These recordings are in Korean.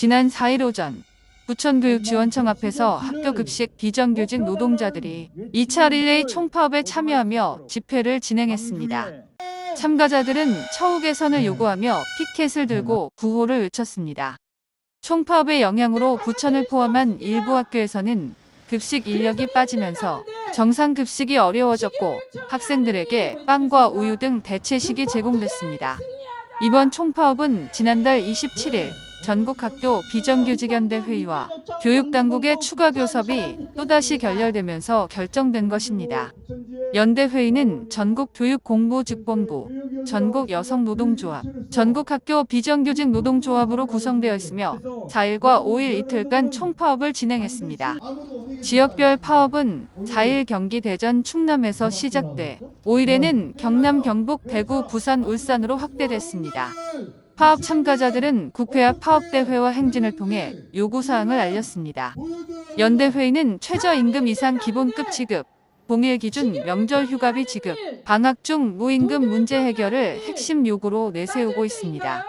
지난 4일 오전 부천교육지원청 앞에서 학교 급식 비정규직 노동자들이 2차 릴레이 총파업에 참여하며 집회를 진행했습니다. 참가자들은 처우 개선을 요구하며 피켓을 들고 구호를 외쳤습니다. 총파업의 영향으로 부천을 포함한 일부 학교에서는 급식 인력이 빠지면서 정상 급식이 어려워졌고 학생들에게 빵과 우유 등 대체식이 제공됐습니다. 이번 총파업은 지난달 27일 전국 학교 비정규직연대 회의와 교육당국의 추가 교섭이 또다시 결렬되면서 결정된 것입니다. 연대 회의는 전국 교육공보직본부, 전국 여성노동조합, 전국 학교 비정규직 노동조합으로 구성되어 있으며 4일과 5일 이틀간 총파업을 진행했습니다. 지역별 파업은 4일 경기 대전 충남에서 시작돼 5일에는 경남 경북 대구 부산 울산으로 확대됐습니다. 파업 참가자들은 국회 앞 파업대회와 행진을 통해 요구사항을 알렸습니다. 연대회의는 최저임금 이상 기본급 지급, 공일 기준 명절 휴가비 지급, 방학 중 무임금 문제 해결을 핵심 요구로 내세우고 있습니다.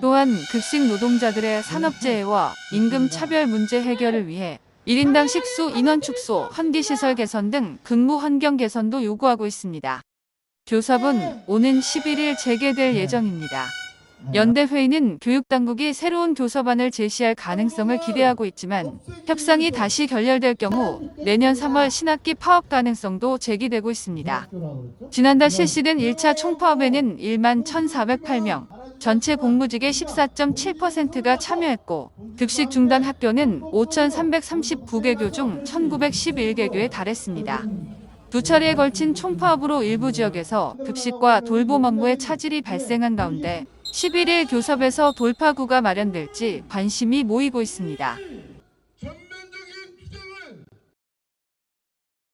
또한 급식 노동자들의 산업재해와 임금 차별 문제 해결을 위해 1인당 식수 인원 축소, 환기시설 개선 등 근무 환경 개선도 요구하고 있습니다. 교섭은 오는 11일 재개될 예정입니다. 연대 회의는 교육당국이 새로운 교섭안을 제시할 가능성을 기대하고 있지만 협상이 다시 결렬될 경우 내년 3월 신학기 파업 가능성도 제기되고 있습니다. 지난달 실시된 1차 총파업에는 1만 1,408명, 전체 공무직의 14.7%가 참여했고 급식 중단 학교는 5,339개교 중 1,911개교에 달했습니다. 두 차례에 걸친 총파업으로 일부 지역에서 급식과 돌봄 업무에 차질이 발생한 가운데 11일 교섭에서 돌파구가 마련될지 관심이 모이고 있습니다.